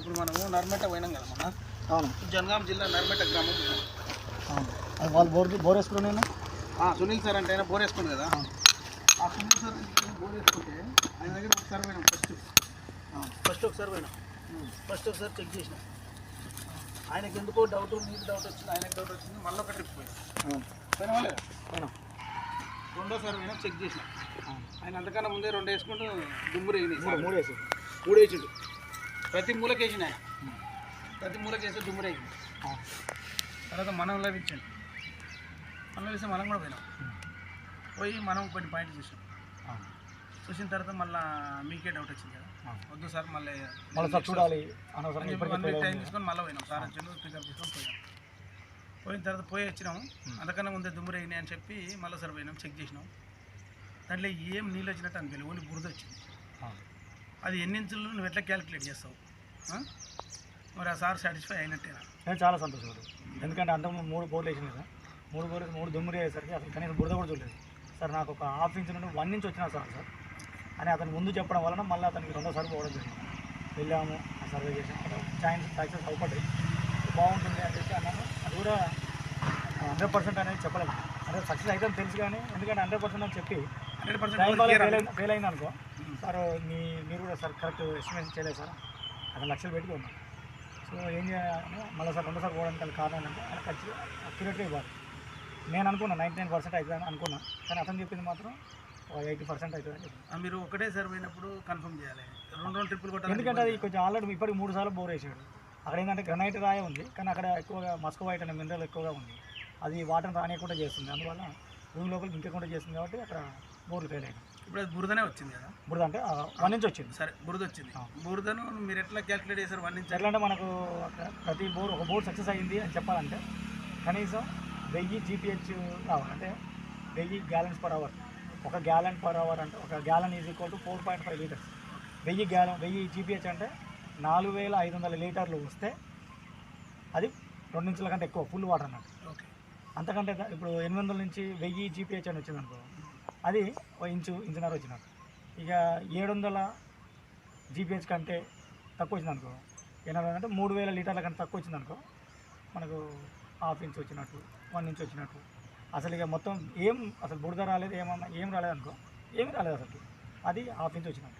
ఇప్పుడు మనము నర్మెట పోయినాం కదా మన అవును. జనగాం జిల్లా నర్మెట గ్రామం. అవును. అది వాళ్ళు బోర్ బోర్ వేసుకున్నాను సునీల్ సార్ అంటే ఆయన బోర్ వేసుకుంది కదా. ఆ సునీల్ సార్ బోర్ వేసుకుంటే ఆయన దగ్గర ఒకసారి పోయినాం ఫస్ట్. ఫస్ట్ ఒకసారి పోయినాం. ఫస్ట్ ఒకసారి చెక్ చేసినాం. ఆయనకి ఎందుకో డౌట్ నీకు డౌట్ వచ్చింది ఆయనకి డౌట్ వచ్చింది మళ్ళీ ఒక ట్రిప్ పోయినాం. పోయినా. రెండోసారి పోయినా చెక్ చేసినాం. ఆయన అంతకన్నా ముందే రెండు వేసుకుంటూ దుమ్మురు మూడు వేగినాయి మూడు వేసి మూడు వేసిండు. ప్రతి మూలకి వేసిన. ఆయన ప్రతి మూలకి వేస్తే దుమ్మురు వేగింది తర్వాత మనం లభించండి మనం వేస్తే మనం కూడా పోయినాం. పోయి మనం కొన్ని పాయింట్లు చూసాం. చూసిన తర్వాత మళ్ళీ మీకే డౌట్ వచ్చింది కదా. వద్దు సార్ మళ్ళీ చూడాలి. టైం తీసుకొని మళ్ళీ పోయినాం. సార్ వచ్చిండు పికప్ తీసుకొని పోయాం. పోయిన తర్వాత పోయి వచ్చినాము అంతకన్నా ముందే దుమ్మురు వేగినాయి అని చెప్పి మళ్ళీ సార్ పోయినాం చెక్ చేసినాం. దాంట్లో ఏం నీళ్ళు వచ్చినట్టు అనిపించలేదు. ఓన్లీ బురద వచ్చింది. అది ఎన్ని ఇంచులు నువ్వు ఎట్లా క్యాలిక్యులేట్ చేస్తావు? మరి ఆ సార్ సాటిస్ఫై అయినట్టేనా? నేను చాలా సంతోషపడు ఎందుకంటే అంతకుముందు మూడు బోర్లు వేసింది కదా. మూడు బోర్లు మూడు దుమ్ములు వేసేసరికి అసలు కనీసం బురద కూడా చూడలేదు. సార్ నాకు ఒక హాఫ్ ఇంచ్ నుండి వన్ ఇంచ్ వచ్చినా సార్ సార్. అని అతను ముందు చెప్పడం వలన మళ్ళీ అతనికి రెండోసారి పోవడం జరిగింది. వెళ్ళాము ఆ సర్వే చేసాము ఛాన్స్ సక్సెస్ అవ్వబడ్డాయి బాగుంటుంది అని చెప్పి అన్నాను. అది కూడా హండ్రెడ్ పర్సెంట్ అనేది చెప్పలేదు అంటే సక్సెస్ అయితే తెలుసు కానీ ఎందుకంటే హండ్రెడ్ పర్సెంట్ అని చెప్పి ఫెయిల్ అయింది అనుకో. సార్ మీ మీరు కూడా సార్ కరెక్ట్ ఎస్టిమేషన్ చేయలేదు సార్. అక్కడ లక్షలు పెట్టి సో ఏం చేయాలి? మళ్ళీ సార్ రెండోసారి పోవడానికి కారణం ఏంటంటే ఆయన ఖచ్చితంగా అక్యురేట్గా ఇవ్వాలి. నేను అనుకున్నా నైంటీ నైన్ పర్సెంట్ అవుతుంది అనుకున్నా. కానీ అతను చెప్పింది మాత్రం ఎయిటీ పర్సెంట్ అవుతుంది. మీరు ఒకటే సార్ పోయినప్పుడు కన్ఫర్మ్ చేయాలి. రెండు రెండు ట్రిప్పులు కొట్టాలి ఎందుకంటే అది కొంచెం ఆల్రెడీ ఇప్పటికి మూడు సార్లు బోర్ వేసాడు అక్కడ ఏంటంటే గ్రనైట్ రాయ ఉంది కానీ అక్కడ ఎక్కువగా మస్కో వైట్ అనే మినరల్ ఎక్కువగా ఉంది. అది వాటర్ రానియకుండా చేస్తుంది. అందువల్ల భూమి లోపలికి ఇంకకుండా చేస్తుంది కాబట్టి అక్కడ బోర్లు ఫెయిల్ ఇప్పుడు అది బురదనే వచ్చింది కదా? బురద అంటే వన్ నుంచి వచ్చింది. సరే బురద వచ్చింది. బురదను మీరు ఎట్లా క్యాలిక్యులేట్ చేశారు వన్ నుంచి ఎట్లా అంటే మనకు ప్రతి బోర్ ఒక బోర్ సక్సెస్ అయ్యింది అని చెప్పాలంటే కనీసం వెయ్యి జీపీహెచ్ రావాలి. అంటే వెయ్యి గ్యాలన్స్ పర్ అవర్ ఒక గ్యాలన్ పర్ అవర్ అంటే ఒక gallon is equal to four point five litres వెయ్యి గ్యాలన్ వెయ్యి జీపీహెచ్ అంటే నాలుగు వేల ఐదు వందల లీటర్లు వస్తే అది రెండు ఇంచుల కంటే ఎక్కువ ఫుల్ వాటర్ అన్నట్టు. ఓకే అంతకంటే ఇప్పుడు ఎనిమిది వందల నుంచి వెయ్యి జీపీహెచ్ అని వచ్చింది అనుకో అది ఒక ఇంచు ఇంచున్నర వచ్చినారు ఇక ఏడు వందల జీపీహెచ్ కంటే తక్కువ వచ్చింది అనుకో ఎనభై అంటే మూడు వేల లీటర్ల కంటే తక్కువ వచ్చింది అనుకో మనకు హాఫ్ ఇంచ్ వచ్చినట్టు వన్ ఇంచ్ వచ్చినట్టు. అసలు ఇక మొత్తం ఏం అసలు బుడద రాలేదు ఏమన్నా ఏం రాలేదు అనుకో రాలేదు అసలు. అది హాఫ్ ఇంచ్ వచ్చినట్టు.